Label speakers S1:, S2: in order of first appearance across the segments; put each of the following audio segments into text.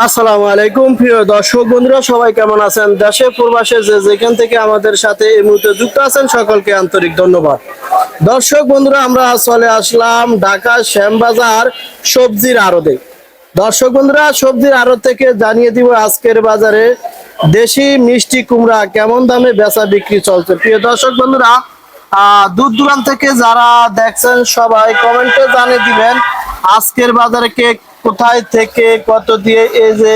S1: আসসালামু আলাইকুম প্রিয় দর্শক বন্ধুরা সবাই কেমন আছেন? দেশে প্রবাসে যে যেখান থেকে আমাদের সাথে এই মুহূর্তে যুক্ত আছেন সকলকে আন্তরিক ধন্যবাদ। দর্শক বন্ধুরা আমরা চলে আসলাম ঢাকা শ্যামবাজার সবজির আড়তে। দর্শক বন্ধুরা সবজির আড়ত থেকে জানিয়ে দিব আজকের বাজারে দেশি মিষ্টি কুমড়া কেমন দামে বেচা বিক্রি চলছে। প্রিয় দর্শক বন্ধুরা আহ, দূর দূরান্ত থেকে যারা দেখছেন সবাই কমেন্টে জানিয়ে দিবেন আজকের বাজারে কে কোথায় থেকে, কত দিয়ে, এই যে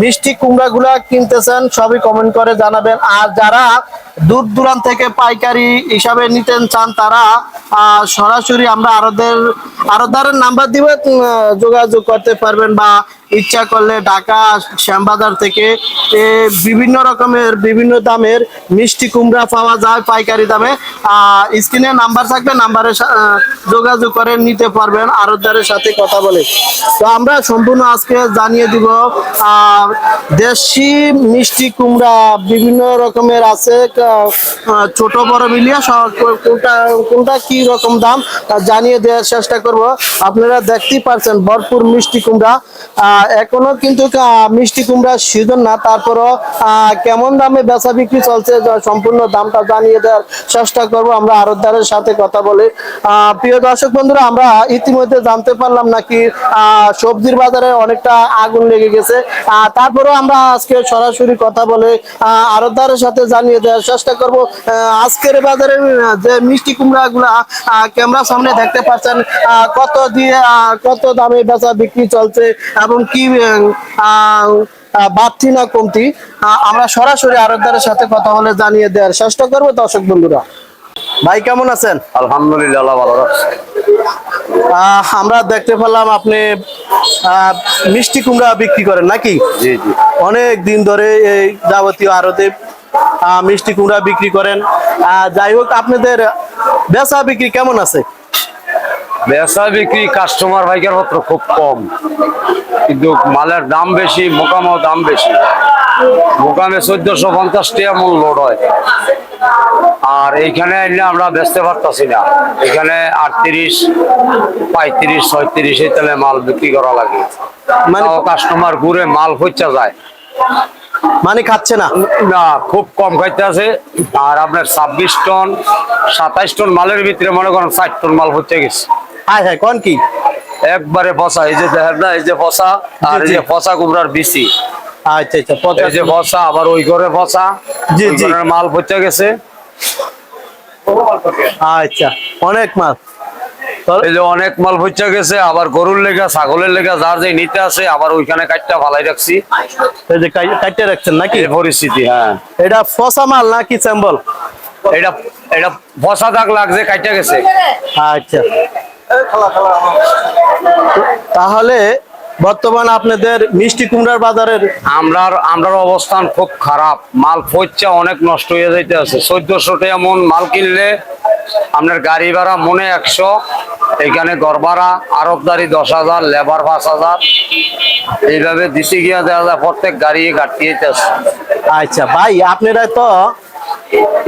S1: মিষ্টি কুমড়া গুলা কিনতেছেন, সবই কমেন্ট করে জানাবেন। আর যারা দূর দূরান্ত থেকে পাইকারি হিসাবে নিতেন চান, তারা সরাসরি আমরা আরদের, আরদারের নাম্বার দিয়ে যোগাযোগ করতে পারবেন বা ইচ্ছা করলে ঢাকা, শ্যামবাজার থেকে বিভিন্ন রকমের, বিভিন্ন দামের মিষ্টি কুমড়া পাওয়া যায় পাইকারি দামে। স্ক্রিনে নাম্বার থাকবে, নাম্বারে যোগাযোগ করে নিতে পারবেন আরদারের সাথে কথা বলে। তো আমরা সম্পূর্ণ আজকে জানিয়ে দিব দেশি মিষ্টি কুমড়া বিভিন্ন রকমের আছে ছোট, বড় মিলিয়ে কোনটা কোনটা কি রকম দাম জানিয়ে দেওয়ার চেষ্টা করব। আপনারা দেখতেই পারছেন, ভরপুর মিষ্টি কুমড়া। এখনও কিন্তু মিষ্টি কুমড়ার সিজন না, তারপরও কেমন দামে বেচা বিক্রি চলছে সম্পূর্ণ দামটা জানিয়ে দেওয়ার চেষ্টা করব, আমরা আরতদারের সাথে কথা বলে। প্রিয় দর্শক বন্ধুরা, আমরা ইতিমধ্যে জানতে পারলাম নাকি সবজির বাজারে অনেকটা আগুন লেগে গেছে। তারপরেও আমরা আজকে সরাসরি কথা বলে আরতদারের সাথে জানিয়ে দেওয়ার চেষ্টা করব। আজকের বাজারে যে মিষ্টি কুমড়া গুলা ক্যামেরার সামনে দেখতে পাচ্ছেন কত দিয়ে কত দামে বেচা বিক্রি চলছে এবং কি বাড়তি না কমতি আমরা সরাসরি আরতদারের সাথে কথা বলে জানিয়ে দেওয়ার চেষ্টা করব দর্শক বন্ধুরা। ভাই কেমন আছেন?
S2: আলহামদুলিল্লাহ ভালো
S1: আমরা দেখতে পেলাম আপনি মিষ্টি কুমড়া বিক্রি করেন নাকি?
S2: জি জি।
S1: অনেক দিন ধরে এই যাবতীয় আড়তে আহ, মিষ্টি কুমড়া বিক্রি করেন। যাই হোক আপনাদের বেচা বিক্রি কেমন আছে?
S2: বেচা বিক্রি কাস্টমার ভাইকার পত্র খুব কম। কিন্তু মালের দাম বেশি মোকামও দাম বেশি। মোকামে চোদ্দশো পঞ্চাশ টাকা মূল লোড হয়। আর এইখানে এলে আমরা বেচতে পারতাছি না। এখানে আটত্রিশ পঁয়ত্রিশ ছয়ত্রিশ এই তেলে মাল বিক্রি করা লাগে।
S1: মানে
S2: কাস্টমার ঘুরে মাল হচ্ছে যায়।
S1: মানে খাচ্ছে না?
S2: না খুব কম খাইতে আছে আর আপনার ছাব্বিশ টন সাতাইশ টন মালের ভিতরে মনে করেন ষাট টন মাল হচ্ছে গেছে।
S1: হ্যাঁ হ্যাঁ কোন কি?
S2: একবারে ফসা এই যে দেখেন না এই যে ফসা আর এই যে ফসা কুমড়ার বিসি
S1: আচ্ছা আচ্ছা
S2: এই যে আবার ওই ঘরে
S1: জি, জি।
S2: মাল পচে গেছে।
S1: আচ্ছা অনেক
S2: এই যে অনেক মাল পচে গেছে আবার গরুর লেগা ছাগলের লেগা যার যে নিতে আছে আবার ওইখানে কাটটা ফালাই রাখছি।
S1: এই যে রাখছেন নাকি?
S2: পরিস্থিতি হ্যাঁ।
S1: এটা ফসা মাল নাকি স্যাম্বল?
S2: এটা এটা ফসা দাগ লাগছে কাটতে গেছে।
S1: আচ্ছা। তাহলে বর্তমান আপনাদের মিষ্টি কুমড়ার বাজারের
S2: আমরার আমরার অবস্থান খুব খারাপ। মাল ফচ্ছে অনেক নষ্ট হয়ে যাইতে আছে। চোদ্দশো টাকা মন মাল কিনলে আপনার গাড়ি ভাড়া মনে একশো এখানে ঘর ভাড়া আরবদারি দশ হাজার লেবার পাঁচ হাজার। এইভাবে দিতে গিয়ে দেখা যায় প্রত্যেক গাড়ি ঘাটতি
S1: আচ্ছা ভাই আপনারা তো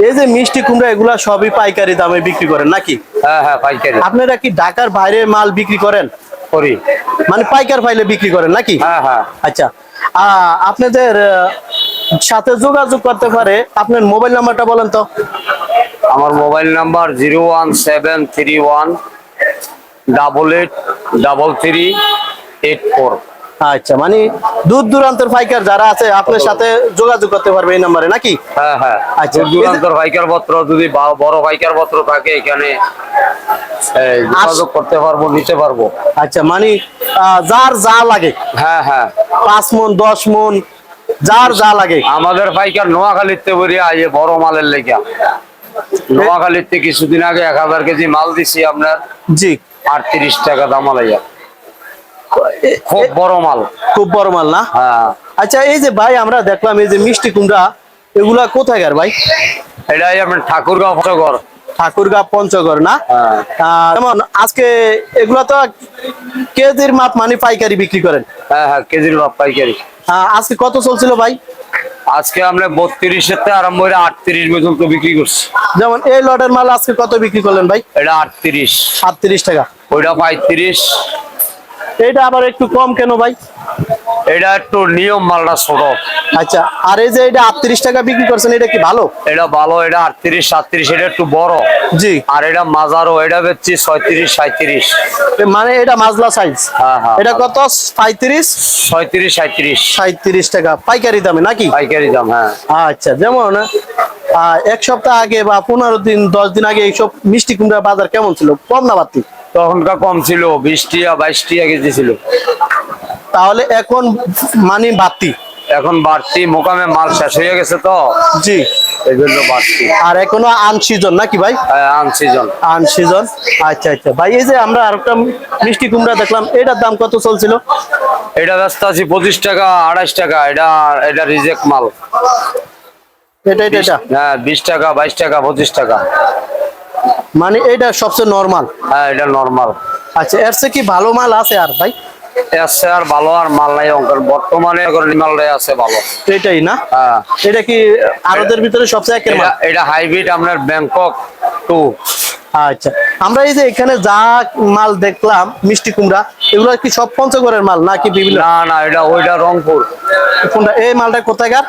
S1: এই যে মিষ্টি কুমড়া এগুলা সবই পাইকারি দামে বিক্রি করেন নাকি?
S2: হ্যাঁ হ্যাঁ পাইকারি।
S1: আপনারা কি ঢাকার বাইরে মাল বিক্রি করেন?
S2: করি।
S1: মানে পাইকার ফাইলে বিক্রি করেন নাকি?
S2: হ্যাঁ হ্যাঁ।
S1: আচ্ছা আহ, আপনাদের সাথে যোগাযোগ করতে পারে আপনার মোবাইল নাম্বারটা বলেন তো।
S2: আমার mobile number zero one seven three one double eight double three eight four.
S1: আচ্ছা মানে দূর দূরান্তের পাইকার যারা আছে আপনার সাথে যোগাযোগ করতে পারবে এই নাম্বারে নাকি?
S2: হ্যাঁ হ্যাঁ।
S1: আচ্ছা।
S2: দূর দূরান্তর পাইকার পত্র যদি বড় পাইকার পত্র থাকে এখানে যোগাযোগ করতে পারব নিতে পারব।
S1: আচ্ছা মানে আহ, যার যা লাগে।
S2: হ্যাঁ হ্যাঁ।
S1: পাঁচ মন দশ মন যার যা লাগে।
S2: আমাদের পাইকার নোয়াখালীতে বড় মালের কিছুদিন আগে এক হাজার কেজি মাল দিছি আপনার।
S1: জি।
S2: আটত্রিশ টাকা দাম লাইয়া
S1: এ-
S2: খুব বড় মাল।
S1: খুব বড় মাল না?
S2: হ্যাঁ।
S1: আচ্ছা এই যে ভাই আমরা দেখলাম এই যে মিষ্টি কুমড়া এগুলা কোথায় ভাই?
S2: এটাই আপনার ঠাকুরগাঁও ফসগর
S1: ঠাকুরগাঁও পঞ্চগড় না?
S2: হ্যাঁ।
S1: যেমন আজকে এগুলা তো কেজির মাপ মানে পাইকারি বিক্রি করেন।
S2: হ্যাঁ হ্যাঁ কেজির মাপ পাইকারি।
S1: আজকে কত চলছিল ভাই?
S2: আজকে আমরা বত্রিশের থেকে আরম্ভ করে আটত্রিশ পর্যন্ত বিক্রি করছি।
S1: যেমন এই লটের মাল আজকে কত বিক্রি করলেন ভাই?
S2: এটা আটত্রিশ।
S1: সাতত্রিশ টাকা।
S2: ওইটা পঁয়ত্রিশ।
S1: এটা আবার একটু কম কেন ভাই?
S2: এটা একটু নিয়ম মালটা ছোট।
S1: আচ্ছা আর এই যে এটা আটত্রিশ টাকা বিক্রি করছেন এটা কি ভালো?
S2: এটা ভালো এটা আটত্রিশ সাতত্রিশ এটা একটু বড়।
S1: জি।
S2: আর এটা মাজারও এটা বেচছি ছয়ত্রিশ সাঁত্রিশ
S1: মানে এটা মাজলা সাইজ
S2: হ্যাঁ, হ্যাঁ।
S1: এটা কত? পঁয়ত্রিশ
S2: ছয়ত্রিশ সাঁত্রিশ
S1: সাঁত্রিশ টাকা। পাইকারি দামে নাকি?
S2: পাইকারি দাম হ্যাঁ।
S1: আচ্ছা যেমন এক সপ্তাহ আগে বা পনেরো দিন দশ দিন আগে এইসব মিষ্টি কুমড়া বাজার কেমন ছিল? কম না বাড়তি?
S2: তখনকার কম ছিল বিশ টিয়া বাইশ টিয়া কেজি ছিল।
S1: তাহলে এখন মানে বাড়তি?
S2: এখন বাড়তি মোকামে মাল শেষ হয়ে গেছে তো।
S1: জি।
S2: এই জন্য বাড়তি।
S1: আর এখনও আনসিজন নাকি ভাই?
S2: আন সিজন
S1: আনসিজন আচ্ছা আচ্ছা। ভাই এই যে আমরা আরেকটা মিষ্টি কুমড়া দেখলাম এটার দাম কত চলছিল?
S2: এটা ব্যস্ত আছি পঁচিশ টাকা আড়াইশ টাকা। এটা এটা রিজেক্ট মাল।
S1: এটা এটা
S2: হ্যাঁ বিশ টাকা বাইশ টাকা পঁচিশ টাকা।
S1: মানে এটা সবচেয়ে নরমাল
S2: হ্যাঁ এটা নরমাল
S1: আচ্ছা এর কি ভালো মাল আছে আর ভাই?
S2: আছে আর ভালো আর মাল নাই অঙ্কের। বর্তমানে মালটাই আছে ভালো।
S1: এটাই না?
S2: হ্যাঁ।
S1: এটা কি আরদের ভিতরে সবচেয়ে
S2: এটা হাইব্রিড আপনার ব্যাংকক টু
S1: আচ্ছা আমরা এই যে এখানে যা মাল দেখলাম মিষ্টি কুমড়া এগুলো কি সব পঞ্চগড়ের মাল নাকি বিভিন্ন?
S2: না না এটা ওইটা রংপুর।
S1: কোনটা? এই মালটা কোথাকার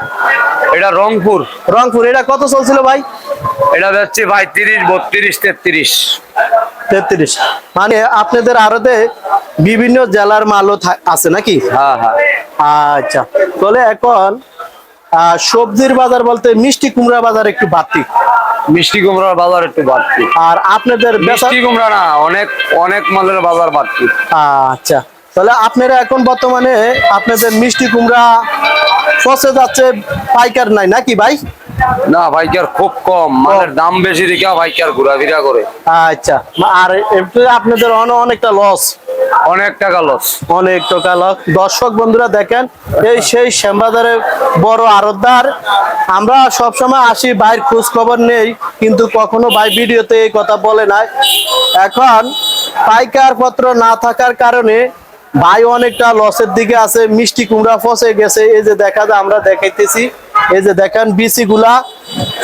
S2: এটা রংপুর।
S1: রংপুর। এটা কত চলছিল ভাই?
S2: এটা যাচ্ছে ভাই তিরিশ বত্রিশ তেত্রিশ।
S1: তেত্রিশ। মানে আপনাদের আরতে বিভিন্ন জেলার মালও আছে নাকি?
S2: হ্যাঁ হ্যাঁ।
S1: আচ্ছা তাহলে এখন আহ, সবজির বাজার বলতে মিষ্টি কুমড়া বাজার একটু বাড়তি।
S2: মিষ্টি কুমড়ার বাজার একটু বাড়তি।
S1: আর আপনাদের
S2: মিষ্টি কুমড়া না অনেক অনেক মালের বাজার বাড়তি।
S1: আচ্ছা তাহলে আপনারা এখন বর্তমানে আপনাদের মিষ্টি কুমড়া ফসে যাচ্ছে পাইকার নাই নাকি ভাই?
S2: না ভাইকার খুব কম মালের দাম বেশি দেখে ভাইকার ঘোরাফেরা করে।
S1: আচ্ছা আর আপনাদের অনেকটা লস
S2: অনেক টাকা লস
S1: অনেক টাকা লস দর্শক বন্ধুরা দেখেন এই সেই শ্যামবাজারে বড় আরতদার আমরা সবসময় আসি ভাইয়ের খোঁজ খবর নেই কিন্তু কখনো ভাই ভিডিওতে এই কথা বলে নাই। এখন পাইকার পত্র না থাকার কারণে ভাই অনেকটা লসের দিকে আছে মিষ্টি কুমড়া ফসে গেছে। এই যে দেখা যায় আমরা দেখাইতেছি। এই যে দেখেন বিচি গুলা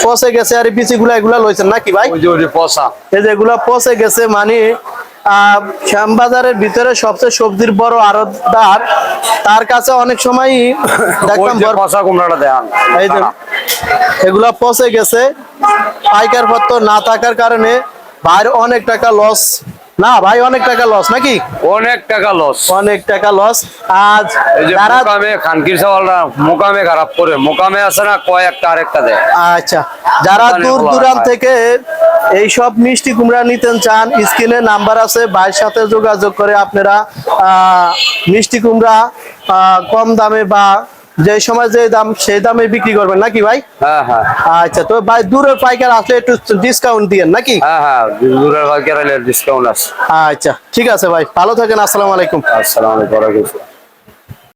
S1: ফসে গেছে। আর বিচি গুলা এগুলা লইছেন নাকি ভাই?
S2: ওই যে
S1: এই যেগুলো পচে গেছে মানে শ্যামবাজারের ভিতরে সবচেয়ে সবজির বড় আড়তদার তার কাছে অনেক সময় দেখলাম
S2: ওই পচা কুমড়াটা দেখান
S1: এই যে এগুলা পচে গেছে। পাইকার পত্র না থাকার কারণে ভাইয়ের অনেক টাকা লস না ভাই অনেক টাকা লস নাকি?
S2: অনেক টাকা লস
S1: অনেক টাকা লস আজ যারা
S2: মোকামে খানকির চাওয়ালরা মোকামে খারাপ করে। মোকামে আছে না কয়েকটা আরেকটা দেয়।
S1: আচ্ছা যারা দূর দূরান্ত থেকে এই সব মিষ্টি কুমড়া নিতেন চান। স্ক্রিনে নাম্বার আছে ভাইয়ের সাথে যোগাযোগ করে আপনারা মিষ্টি কুমড়া কম দামে বা যে সময় যে দাম সেই দামে বিক্রি করবেন নাকি ভাই?
S2: হ্যাঁ হ্যাঁ।
S1: আচ্ছা তো ভাই দূরের পাইকার আসলে একটু ডিসকাউন্ট দিয়েন নাকি?
S2: হ্যাঁ হ্যাঁ দূরের ভাগ্যের ডিসকাউন্ট আছে।
S1: আচ্ছা ঠিক আছে ভাই ভালো থাকেন আসসালামু আলাইকুম।
S2: আসসালামু আলাইকুম।